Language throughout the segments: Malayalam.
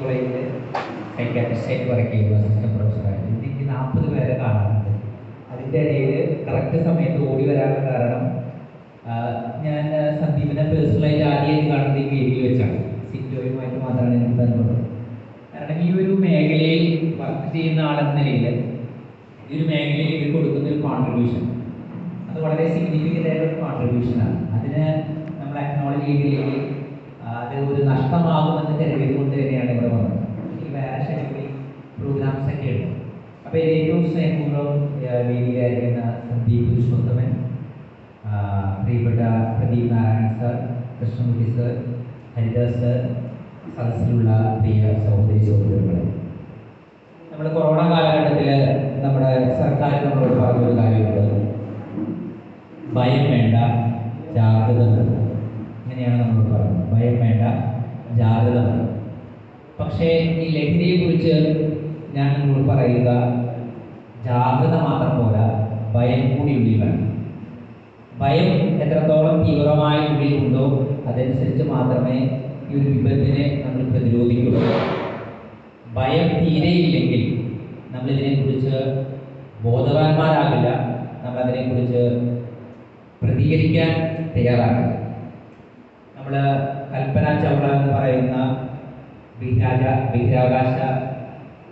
കോളേജിൽ സൈക്കാട്രിസ്റ്റായിട്ട് വർക്ക് ചെയ്യുന്നു അസിസ്റ്റന്റ് പ്രൊഫസറായിട്ട് എനിക്ക് നാൽപ്പത് പേരെ കാണാറുണ്ട്. അതിന്റെ ഇടയിൽ കറക്റ്റ് സമയത്ത് ഓടി വരാനുള്ള കാരണം ഞാൻ സന്ദീപിനെ പേഴ്സണലായിട്ട് ആദ്യമായിട്ട് കാണുന്നത് ഈ വേദിയിൽ വെച്ചാണ്. സിറ്റോയുമായിട്ട് മാത്രമാണ് എനിക്ക് ബന്ധമുള്ളത്. കാരണം ഈ ഒരു മേഖലയിൽ വർക്ക് ചെയ്യുന്ന ആളെന്ന നിലയിൽ ഈ ഒരു മേഖലയിൽ കൊടുക്കുന്ന ഒരു കോൺട്രിബ്യൂഷൻ അത് വളരെ സിഗ്നിഫിക്കന്റ് ആയിട്ടുള്ള ഒരു കോൺട്രിബ്യൂഷനാണ് അതിന് നമ്മൾ അക്നോളജ് ചെയ്തില്ലെങ്കിൽ അത് ഒരു നഷ്ടമാകുമെന്ന് കരുതിയത് കൊണ്ട് തന്നെയാണ് ഇവിടെ വന്നത്. ഈ ഷെഡ്യൂളിൽ പ്രോഗ്രാംസ് ഒക്കെ ഉണ്ട്. അപ്പോൾ ഏറ്റവും സ്നേഹപൂർവം വേദിയിലായിരിക്കുന്ന സന്ദീപ് പുരുഷോത്തമൻ പ്രിയപ്പെട്ട Pradeep Narayanan sir Krishnankutty sir Haridas sir സദസ്സിലുള്ള പ്രിയ സഹോദരി സഹോദരങ്ങളെ. നമ്മൾ കൊറോണ കാലഘട്ടത്തിൽ നമ്മുടെ സർക്കാർ പറഞ്ഞൊരു കാര്യമുണ്ട്. ഭയം വേണ്ട ജാഗ്രത വേണം ഇങ്ങനെയാണ് നമ്മൾ പറയുന്നത്. ഭയം വേണ്ട ജാഗ്രത പക്ഷേ ഈ ലഹരിയെക്കുറിച്ച് ഞാൻ നിങ്ങളോട് പറയുക ജാഗ്രത മാത്രം പോരാ ഭയം കൂടി ഉള്ളിൽ വേണം. ഭയം എത്രത്തോളം തീവ്രമായി ഉള്ളിലുണ്ടോ അതനുസരിച്ച് മാത്രമേ ഈ ഒരു വിപത്തിനെ നമ്മൾ പ്രതിരോധിക്കുള്ളൂ. ഭയം തീരെയില്ലെങ്കിൽ നമ്മളിതിനെക്കുറിച്ച് ബോധവാന്മാരാകില്ല നമ്മളതിനെക്കുറിച്ച് പ്രതികരിക്കാൻ തയ്യാറാകില്ല നമ്മൾ കൽപ്പന ചൗള എന്ന് പറയുന്ന ബഹിരാജ ബഹിരാകാശ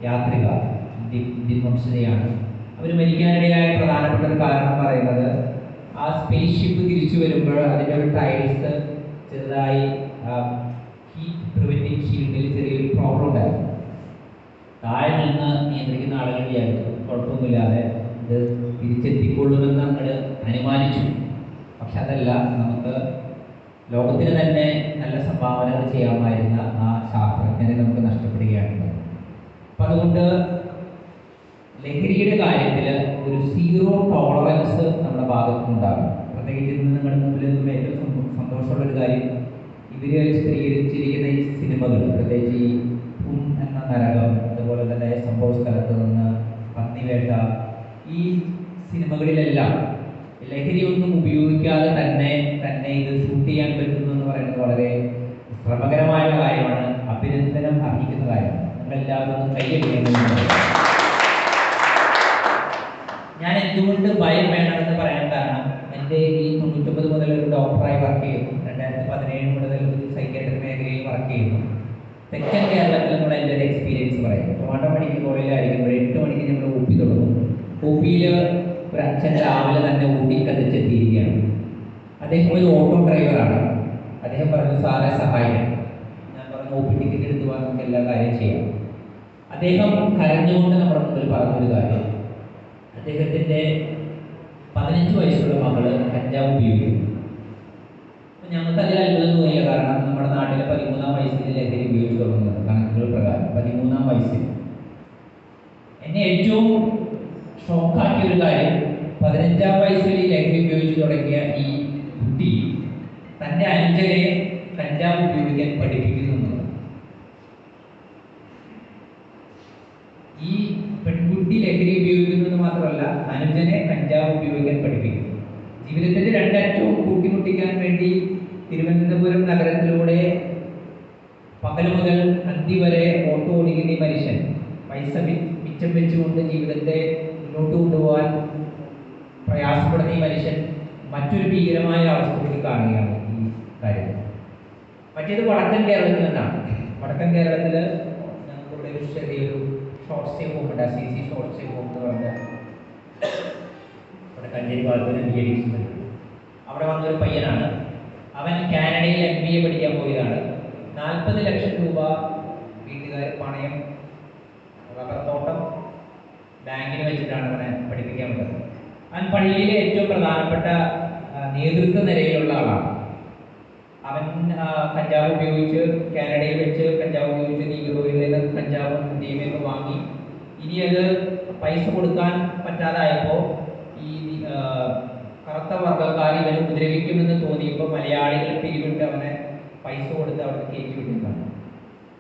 യാത്രിക ഇന്ത്യൻ വംശജയാണ് അവർ മരിക്കാനിടയായ പ്രധാനപ്പെട്ട ഒരു കാരണം പറയുന്നത് ആ സ്പേസ് ഷിപ്പ് തിരിച്ചു വരുമ്പോൾ അതിന്റെ ഒരു ടൈൽസ് ചെറുതായി ഹീറ്റ് പ്രിവെന്റിംഗ് ഷീൽഡിൽ ചെറിയൊരു പ്രോബ്ലം ഉണ്ടായിരുന്നു. താഴെ നിന്ന് നിയന്ത്രിക്കുന്ന വിചാരിച്ചു കുഴപ്പമൊന്നുമില്ലാതെ ഇത് തിരിച്ചെത്തിക്കൊള്ളുമെന്ന് നമ്മൾ അനുമാനിച്ചു. പക്ഷെ അതല്ല നമുക്ക് ലോകത്തിന് തന്നെ നല്ല സംഭാവനകൾ ചെയ്യാമായിരുന്ന ആ ശാസ്ത്രജ്ഞനെ നമുക്ക് നഷ്ടപ്പെടുകയാണ്. അപ്പം അതുകൊണ്ട് ലഹരിയുടെ കാര്യത്തിൽ ഒരു സീറോ ടോളറൻസ് നമ്മുടെ ഭാഗത്തുനിന്നുണ്ടാകും പ്രത്യേകിച്ച് ഇന്ന് നിങ്ങളുടെ മുമ്പിൽ നിന്നും ഏറ്റവും സന്തോഷമുള്ള ഒരു കാര്യം ഇവർ ചിത്രീകരിച്ചിരിക്കുന്ന ഈ സിനിമകൾ പ്രത്യേകിച്ച് ഈ പുൻ എന്ന നരകം അതുപോലെ തന്നെ സംഭവ സ്ഥലത്ത് നിന്ന് പന്നിവേട്ട ഈ സിനിമകളിലെല്ലാം ലഹരി ഒന്നും ഉപയോഗിക്കാതെ തന്നെ തന്നെ ഇത് ഷൂട്ട് ചെയ്യാൻ പറ്റുന്നു എന്ന് പറയുന്നത് വളരെ ശ്രമകരമായ കാര്യമാണ്. അഭിനന്ദനം അർഹിക്കുന്ന കാര്യമാണ്. നമ്മളെല്ലാവരും ഒന്ന് കൈയടിക്കേണ്ടതുണ്ട് ഞാൻ എന്തുകൊണ്ട് ഭയം വേണമെന്ന് പറയാൻ കാരണം എന്റെ ഈ തൊണ്ണൂറ്റൊമ്പത് മുതൽ ഒരു ഡോക്ടറായി വർക്ക് ചെയ്യുന്നു. രണ്ടായിരത്തി പതിനേഴ് മുതൽ ഒരു സൈക്കാട്രി മേഖലയിൽ വർക്ക് ചെയ്യുന്നു. തെക്കൻ കേരളത്തിൽ നമ്മൾ എന്റെ ഒരു എക്സ്പീരിയൻസ് പറയും. ട്രിവാൻഡ്രം മണിക്ക് കോളേജിലായിരിക്കുമ്പോൾ എട്ട് മണിക്ക് ഞങ്ങൾ ഒ പി തുടങ്ങും. അച്ഛൻ രാവിലെ തന്നെ ഊട്ടി കത്തിച്ചെത്തിയിരിക്കുകയാണ്. അദ്ദേഹം ഒരു ഓട്ടോ ഡ്രൈവറാണ്. അദ്ദേഹം പറഞ്ഞു സാറെ സഹായിക്കണം ഞാൻ പറഞ്ഞു ഒ പി ടിക്കറ്റ് എടുത്ത് പോകാൻ നമുക്ക് എല്ലാ കാര്യം ചെയ്യാം. അദ്ദേഹം കരഞ്ഞുകൊണ്ട് നമ്മുടെ മുമ്പിൽ പറഞ്ഞൊരു കാര്യം. അദ്ദേഹത്തിന്റെ പതിനഞ്ച് വയസ്സുള്ള മകൾ കഞ്ചാവ് ഉപയോഗിക്കുന്നു. ഞങ്ങൾക്ക് അതിൽ അത്ഭുതം തോന്നിയില്ല കാരണം നമ്മുടെ നാട്ടിലെ പതിമൂന്നാം വയസ്സിൽ ലഹരി ഉപയോഗിച്ചു തുടങ്ങുന്നത്. കണക്കുകൾ പ്രകാരം പതിമൂന്നാം വയസ്സിൽ. എന്നെ ഏറ്റവും ഷോക്കാക്കിയ ഒരു കാര്യം. പതിനഞ്ചാം വയസ്സിൽ ലഹരി ഉപയോഗിച്ച് തുടങ്ങിയ ഈ കുട്ടി തന്റെ അനുജനെ കഞ്ചാവ് ഉപയോഗിക്കാൻ പഠിപ്പിക്കുന്നു ഈ പെൺകുട്ടി ലഹരി ഉപയോഗിക്കുന്നത് മാത്രമല്ല അനുജനെ കഞ്ചാവ് ഉപയോഗിക്കാൻ പഠിപ്പിക്കുന്നു. ജീവിതത്തിന്റെ രണ്ടറ്റവും കൂട്ടിമുട്ടിക്കാൻ വേണ്ടി തിരുവനന്തപുരം നഗരത്തിലൂടെ പകൽ മുതൽ അന്തി വരെ ഓട്ടോ ഓടിക്കുന്ന മനുഷ്യൻ പൈസ മിച്ചം വെച്ചുകൊണ്ട് ജീവിതത്തെ മുന്നോട്ട് കൊണ്ടുപോകാൻ പ്രയാസപ്പെടുന്ന ഈ മനുഷ്യൻ മറ്റൊരു ഭീകരമായ അവസ്ഥയിലേക്ക് കാണുകയാണ് ഈ കാര്യത്തിൽ മറ്റേത് വടക്കൻ കേരളത്തിൽ നിന്നാണ്. വടക്കൻ കേരളത്തിൽ ഞങ്ങൾക്കിവിടെ ഒരു ചെറിയൊരു ഷോർട്ട് സ്റ്റേ ഹോം ഉണ്ട്. C C short stay home എന്ന് പറഞ്ഞ ഇവിടെ കഞ്ചേരി ഭാഗത്തിന് ബി എ അവിടെ വന്നൊരു പയ്യനാണ്. അവൻ കാനഡയിൽ എം ബി എ പഠിക്കാൻ പോയതാണ്. നാൽപ്പത് ലക്ഷം രൂപ വീട്ടുകാർ പണയം റബ്ബർ തോട്ടം ബാങ്കിന് വെച്ചിട്ടാണ് അവനെ പഠിപ്പിക്കാൻ പറ്റുന്നത് അവൻ പള്ളിയിലെ ഏറ്റവും പ്രധാനപ്പെട്ട നേതൃത്വ നിലയിലുള്ള ആളാണ്. അവൻ കഞ്ചാവ് ഉപയോഗിച്ച് കാനഡയിൽ വെച്ച് കഞ്ചാവ് ഉപയോഗിച്ച് നീഗ്രോയിൽ നിന്ന് കഞ്ചാവും ദീപയൊക്കെ വാങ്ങി. ഇനി അത് പൈസ കൊടുക്കാൻ പറ്റാതായപ്പോൾ ഈ കറുത്ത വർഗക്കാർ ഇവനെ ഉപദ്രവിക്കുമെന്ന് തോന്നിയപ്പോൾ മലയാളികൾ പിരിവിട്ട് അവനെ പൈസ കൊടുത്ത് അവിടെ കയറ്റി വിട്ടിട്ടാണ്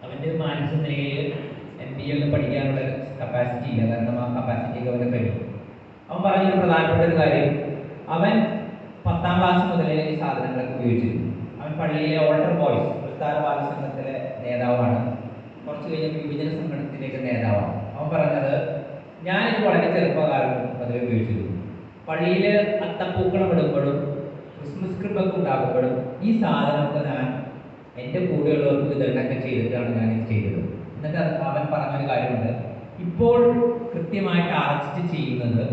അവന്റെ മാനസിക നിലയിൽ എം ബി എന്ന് പഠിക്കാനുള്ള കപ്പാസിറ്റി ഇല്ല. കാരണം ആ കപ്പാസിറ്റിക്ക് അവന് കഴിയും. അവൻ പറഞ്ഞൊരു പ്രധാനപ്പെട്ട ഒരു കാര്യം. അവൻ പത്താം ക്ലാസ് മുതലേ ഈ സാധനങ്ങളൊക്കെ ഉപയോഗിച്ചിരുന്നു. അവൻ പള്ളിയിലെ ഓൾട്ടർ ബോയ്സ് ഉൾത്താര ബാലസംഘത്തിലെ നേതാവാണ് കുറച്ച് നേതാവാണ്. അവൻ പറഞ്ഞത് ഞാനിത് വളരെ ചെറുപ്പകാലം മുതലേ ഉപയോഗിച്ചിരുന്നു. പള്ളിയിൽ അത്തപ്പൂക്കളം ഇടുമ്പോഴും ക്രിസ്മസ് ക്രിപ്പൊക്കെ ഉണ്ടാക്കുമ്പോഴും ഈ സാധനമൊക്കെ ഞാൻ എന്റെ കൂടെയുള്ളവർക്ക് വിതരണമൊക്കെ ചെയ്തിട്ടാണ് ഞാൻ ചെയ്തത്. എന്നിട്ട് അവൻ പറഞ്ഞൊരു കാര്യമുണ്ട്. ഇപ്പോൾ കൃത്യമായിട്ട് അറസ്റ്റ് ചെയ്യുന്നത്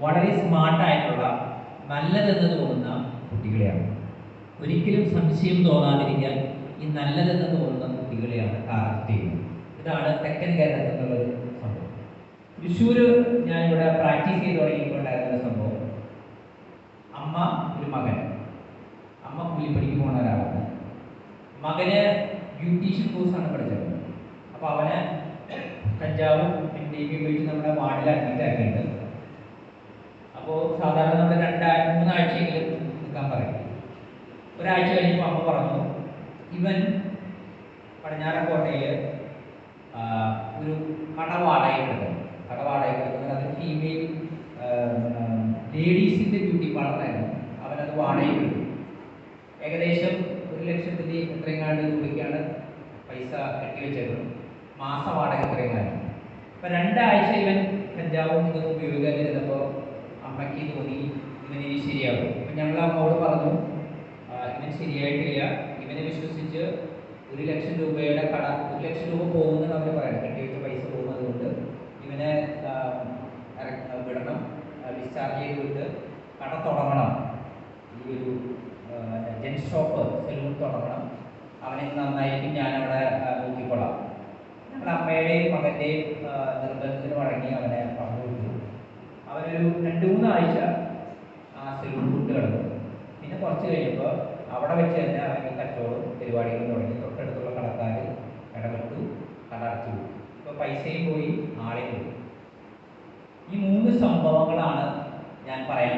വളരെ സ്മാർട്ടായിട്ടുള്ള നല്ലതെന്ന് തോന്നുന്ന കുട്ടികളെയാണ്. ഒരിക്കലും സംശയം തോന്നാതിരിക്കാൻ ഈ നല്ലതെന്ന് തോന്നുന്ന കുട്ടികളെയാണ് ടാർഗറ്റ് ചെയ്യുന്നത്. ഇതാണ് തെക്കൻ കേരളത്തിൽ നിന്നുള്ളൊരു സംഭവം. തൃശ്ശൂര് ഇവിടെ പ്രാക്ടീസ് ചെയ്ത് തുടങ്ങിയിട്ടുണ്ടായിരുന്ന സംഭവം. അമ്മ ഒരു മകൻ. അമ്മ കൂലിപ്പണിക്ക് പോകുന്ന ഒരാളാണ്. മകന് ബ്യൂട്ടീഷ്യൻ കോഴ്സാണ് പഠിച്ചത്. അപ്പോൾ അവന് കഞ്ചാവും ടി വി ഉപയോഗിച്ച് നമ്മുടെ വാർഡിൽ അഡ്മിറ്റ് ആക്കിയിട്ടുണ്ട്. അപ്പോൾ സാധാരണ നമ്മൾ രണ്ടാഴ്ച മൂന്നാഴ്ചയെങ്കിലും നിൽക്കാൻ പറയും. ഒരാഴ്ച കഴിഞ്ഞപ്പോൾ അമ്മ പറഞ്ഞു ഇവൻ പടിഞ്ഞാറക്കോട്ടയിൽ ഒരു കട വാടകയ്ക്കെടുക്കും കട അത് ഫീമെയിൽ ലേഡീസിന്റെ ബ്യൂട്ടി പാർലറായിരുന്നു അവനത് വാടകയ്ക്കെടുക്കും ഏകദേശം ഒരു ലക്ഷത്തിന്റെ എത്രയും കാണ്ട് രൂപയ്ക്കാണ് പൈസ കെട്ടിവെച്ചേക്കുന്നത് മാസ വാടക എത്രയും കാര്യം അപ്പം രണ്ടാഴ്ച ഇവൻ കഞ്ചാവും ഇതൊന്നും ഉപയോഗിക്കാതിരുന്നപ്പോൾ അമ്മയ്ക്ക് തോന്നി ഇവന് ഇനി ശരിയാവും. അപ്പം ഞങ്ങൾ അമ്മോട് പറഞ്ഞു "ആ, ഇവൻ ശരിയായിട്ടില്ല. ഇവനെ വിശ്വസിച്ച് ഒരു ലക്ഷം രൂപയുടെ കട ഒരു ലക്ഷം രൂപ പോകുമെന്ന് അവർ പറയാം കെട്ടിവെച്ച പൈസ പോകുന്നത് കൊണ്ട് ഇവനെ വിടണം. ഡിസ്ചാർജ് ചെയ്ത് വിട്ട് കട തുടങ്ങണം. ഈ ഒരു ജെൻ ഷോപ്പ് സെലൂൺ തുടങ്ങണം. അവനെ നന്നായിരിക്കും ഞാനവിടെ നോക്കിക്കൊള്ളാം. അമ്മയുടെയും മകന്റെയും ആ, നിർബന്ധത്തിന് വഴങ്ങി അവനെ പങ്കുവിട്ടു വിട്ടു അവനൊരു രണ്ട് മൂന്നാഴ്ച ആ സെലൂൺ വിട്ട് കിടന്നു. പിന്നെ കുറച്ച് കഴിഞ്ഞപ്പോൾ അവിടെ വെച്ച് തന്നെ അവൻ ഈ കച്ചവടം പരിപാടികളും തുടങ്ങി. തൊട്ടടുത്തുള്ള കടക്കാർ ഇടപെട്ടു കട അടച്ചു ഇപ്പോൾ പൈസയും പോയി ആളെയും പോയി. ഈ മൂന്ന് സംഭവങ്ങളാണ് ഞാൻ പറയാൻ